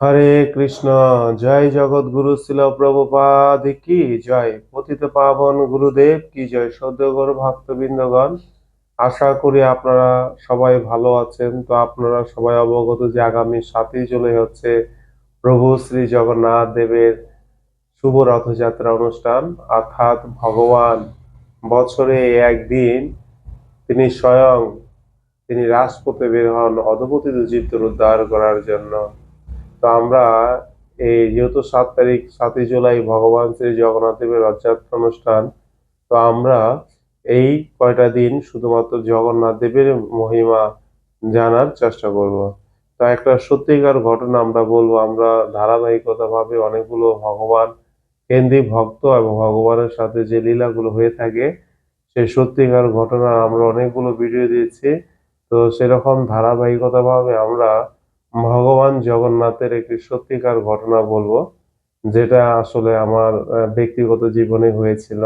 হরে কৃষ্ণ, জয় জগৎগুরু শিল প্রভুপাদ কি জয়? পতিত পাবন গুরুদেব কি জয়? সদ্যগর ভক্তবৃন্দগণ, আশা করি আপনারা সবাই ভালো আছেন। তো আপনারা সবাই অবগত যে আগামী সাতই জুলাই হচ্ছে প্রভু শ্রী জগন্নাথ দেবের শুভ রথযাত্রা অনুষ্ঠান। অর্থাৎ ভগবান বছরে একদিন তিনি স্বয়ং তিনি রাজপথে বের হন অধপতিত জীবদের উদ্ধার করার জন্য। তো আমরা এই যেহেতু সাত তারিখ, সাতই জুলাই ভগবান শ্রী জগন্নাথ দেবের রথযাত্রা অনুষ্ঠান, তো আমরা এই কয়টা দিন শুধুমাত্র জগন্নাথ দেবের মহিমা জানার চেষ্টা করব। তো একটা সত্যিকার ঘটনা আমরা বলব, আমরা ধারাবাহিকতাভাবে অনেকগুলো ভগবান কেন্দ্রিক ভক্ত এবং ভগবানের সাথে যে লীলাগুলো হয়ে থাকে সেই সত্যিকার ঘটনা আমরা অনেকগুলো ভিডিও দিয়েছি। তো সেরকম ধারাবাহিকতাভাবে আমরা ভগবান জগন্নাথের একটি সত্যিকার ঘটনা বলব, যেটা আসলে আমার ব্যক্তিগত জীবনে হয়েছিল।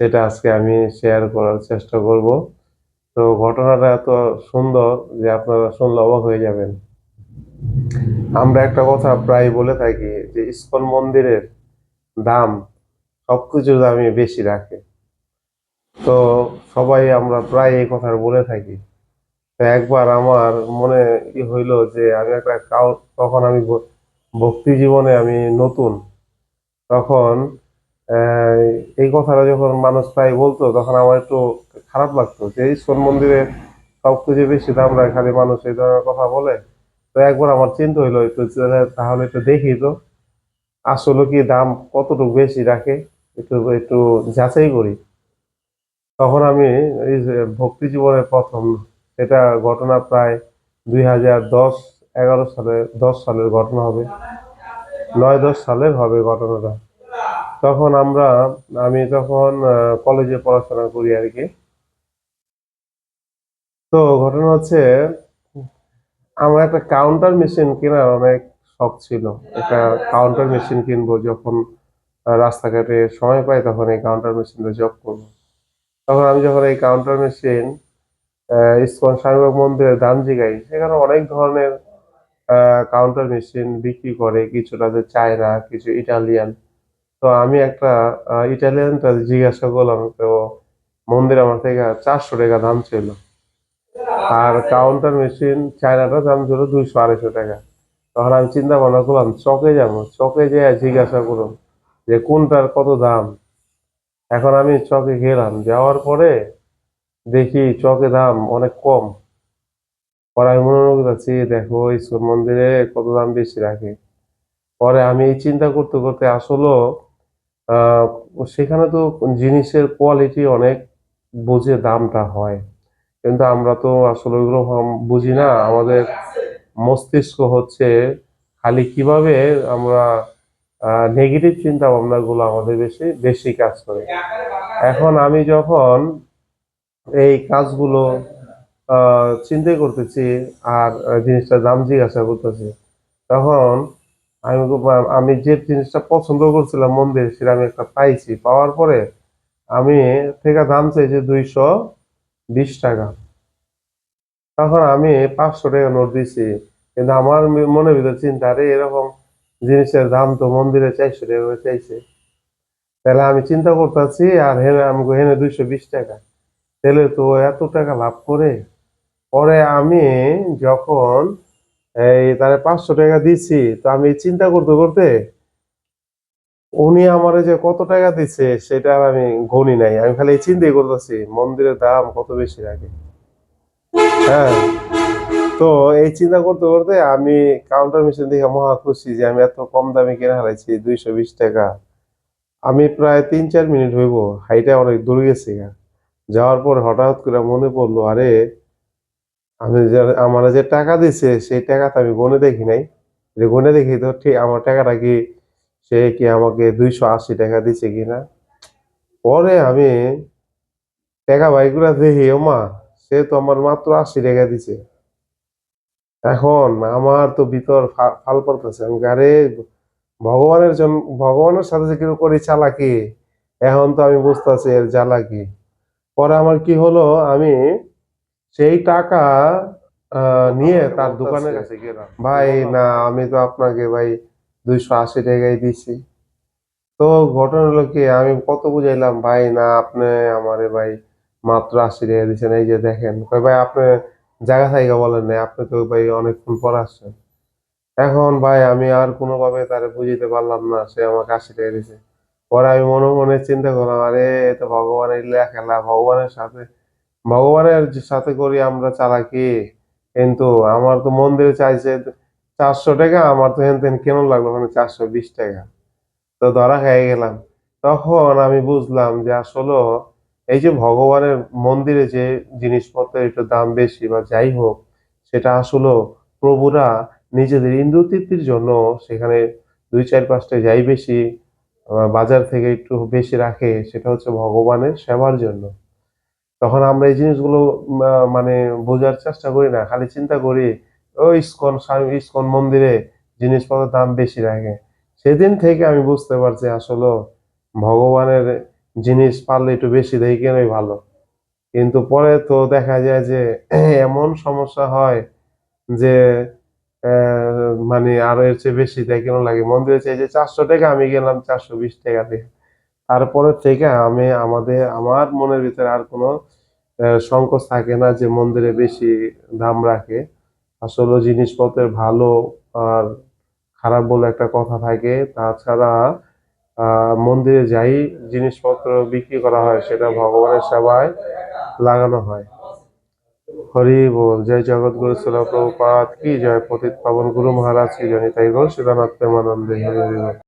সেটা আজকে আমি শেয়ার করার চেষ্টা করব। তো ঘটনাটা এত সুন্দর যে আপনারা শুনলে অবাক হয়ে যাবেন। আমরা একটা কথা প্রায় বলে থাকি যে ইস্কন মন্দিরের দাম সবকিছুর দামই বেশি রাখে। তো সবাই আমরা প্রায় এই কথা বলে থাকি। একবার আমার মনে হইল যে, আমি একটা তখন আমি ভক্তি জীবনে আমি নতুন। তখন এই কথাটা যখন মানুষ প্রায় বলতো, তখন আমার একটু খারাপ লাগতো যে ইস্কন মন্দিরে সবকিছু বেশি দাম রাখে খালি মানুষ এই ধরনের কথা বলে। তো একবার আমার চিন্তা হইল একটু তাহলে একটু দেখি তো, আসলে কি দাম কতটুকু বেশি রাখে? একটু একটু যাচাই করি। তখন আমি এই ভক্তি জীবনের প্রথম এটা ঘটনা প্রায় দুই হাজার দশ, এগারো সালে, দশ সালের ঘটনা হবে। নয়, দশ সালের হবে ঘটনাটা। তখন আমরা, আমি তখন কলেজে পড়াশোনা করি আর কি। তো ঘটনা হচ্ছে, আমার একটা কাউন্টার মেশিন কেনার অনেক শখ ছিল। একটা কাউন্টার মেশিন কিনবো যখন রাস্তাঘাটে সময় পাই তখন এই কাউন্টার মেশিনটা জব করব। তখন আমি যখন এই কাউন্টার মেশিন ইসকন স্বামীবাগ মন্দিরের দান জিগাই সেখানে অনেক ধরনের কাউন্টার মেশিন বিক্রি করে, কিছুটা যে চায়না, কিছু ইটালিয়ান। তো আমি একটা ইটালিয়ানটা জিজ্ঞাসা করলাম, তো মন্দির আমার থেকে চারশো টাকা দাম ছিল। আর কাউন্টার মেশিন চায়নাটা দাম ছিল দুইশো আড়াইশো টাকা। তখন আমি চিন্তা ভাবনা করলাম, চকে যাব? চকে যেয়ে জিজ্ঞাসা করলাম যে কোনটার কত দাম? এখন আমি চকে গেলাম। যাওয়ার পরে দেখি চকে দাম অনেক কম। পরে আমি মনে করতেছি, দেখো ইস্কন মন্দিরে কত দাম বেশি রাখে। পরে আমি এই চিন্তা করতে করতে আসলে সেখানে তো জিনিসের কোয়ালিটি অনেক বুঝে দামটা হয়। কিন্তু আমরা তো আসলে ওইগুলো বুঝি না। আমাদের মস্তিষ্ক হচ্ছে খালি কীভাবে আমরা নেগেটিভ চিন্তা ভাবনাগুলো আমাদের বেশি বেশি কাজ করে। এখন আমি যখন এই কাজগুলো চিন্তাই করতেছি আর আহ, জিনিসটার দাম জিজ্ঞাসা করতেছি তখন আমি আমি যে জিনিসটা পছন্দ করছিলাম মন্দির সেটা আমি একটা পাইছি। পাওয়ার পরে আমি থেকে দাম চাইছি দুইশো বিশ টাকা। তখন আমি পাঁচশো টাকা নোট দিছি। কিন্তু আমার মনের ভিতর চিন্তা আরে এরকম জিনিসের দাম তো মন্দিরে চারশো টাকা চাইছে। তাহলে আমি চিন্তা করতেছি আর হেনে আমি হেনে দুইশো বিশ টাকা। তাহলে তো এত টাকা লাভ করে? পরে আমি যখন এই তারে পাঁচশো টাকা দিছি, তো আমি চিন্তা করতে করতে উনি আমার যে কত টাকা দিচ্ছে সেটা আমি গণি নাই। আমি খালি চিন্তাই করতেছি, মন্দিরের দাম কত বেশি রাখে হ্যাঁ। তো এই চিন্তা করতে করতে আমি কাউন্টার মেশিন দেখে মহা খুশি যে আমি এত কম দামে কিনে হারাইছি, দুইশো বিশ টাকা। আমি প্রায় তিন চার মিনিট হইব, হাইটা অনেক দূর গেছি। যাওয়ার পর হঠাৎ করে মনে পড়ল, আরে, আমি আমার যে টাকা দিছে, সেই টাকা তো আমি গনে দেখি নাই। যে গনে দেখি তো ঠিক আমার টাকাটা কি, সে কি আমাকে দুইশো আশি টাকা দিছে কিনা পরে আমি টাকা বাইকগুলা দেখি ওমা সে তো আমার মাত্র আশি টাকা দিছে। এখন আমার তো ভিতর ফাল পড়তেছে। আমি আরে, ভগবানের জন্য ভগবানের সাথে যে কেউ করি চালাকি, এখন তো আমি বুঝতেছি এর জ্বালা কি। পরে আমার কি হলো আমি সেই টাকা নিয়ে তার দোকানের কাছে গেলাম ভাই না আমি তো আপনাকে ভাই দুইশো আশি টাকাই দিছি। তো ঘটনা হলো কি আমি কত বুঝাইলাম ভাই না আপনি আমারে ভাই মাত্র আশি টাকা দিচ্ছেন এই যে দেখেন। কই ভাই আপনি জায়গা থাইকা বলেন না আপনি তো ভাই অনেকক্ষণ পর আসছেন। এখন ভাই আমি আর কোনোভাবে তারে বুঝিতে পারলাম না সে আমাকে আশি টাকা দিছে। পরে আমি মনে মনে চিন্তা করলাম, আরে তো ভগবানের খেলা, ভগবানের সাথে ভগবানের সাথে করি আমরা চালাকি। কিন্তু আমার তো মন্দিরে চাইছে চারশো টাকা, আমার তো হেন তেন কেন লাগল? মানে চারশো বিশ টাকা। তো ধরা খেয়ে গেলাম। তখন আমি বুঝলাম যে আসলে এই যে ভগবানের মন্দিরে যে জিনিসপত্রের একটু দাম বেশি বা যাই হোক, সেটা আসলে প্রভুরা নিজেদের ইন্দ্র তৃপ্তির জন্য সেখানে দুই চার পাঁচটা যাই বেশি বাজার থেকে একটু বেশি রাখে, সেটা হচ্ছে ভগবানের সেবার জন্য। তখন আমরা এই জিনিসগুলো মানে বোঝার চেষ্টা করি না, খালি চিন্তা করি, ওই ইসকন স্বামী, ইসকন মন্দিরে জিনিসপত্রের দাম বেশি রাখে। সেদিন থেকে আমি বুঝতে পারছি আসলে ভগবানের জিনিস পারলে একটু বেশি দেয় কেনই ভালো। কিন্তু পরে তো দেখা যায় যে, এমন সমস্যা হয় যে মানে আরও এর চেয়ে বেশি দেয় কেন লাগে? মন্দিরে চাই যে চারশো টাকা আমি গেলাম, চারশো বিশ টাকা দিয়ে। তারপরে থেকে আমি আমাদের, আমার মনের ভিতরে আর কোনো সংকোচ থাকে না যে মন্দিরে বেশি দাম রাখে। আসলে জিনিসপত্রের ভালো আর খারাপ বলে একটা কথা থাকে। তাছাড়া মন্দিরে যাই জিনিসপত্র বিক্রি করা হয়, সেটা ভগবানের সেবায় লাগানো হয়। হরি বল, জয় জগৎ গুরু ছিল প্রভুপাত কি জয় পতিত পাবন গুরু মহারাজ, কি জয় তাই গো শিলানাথ প্রেমানন্দে হরি বল।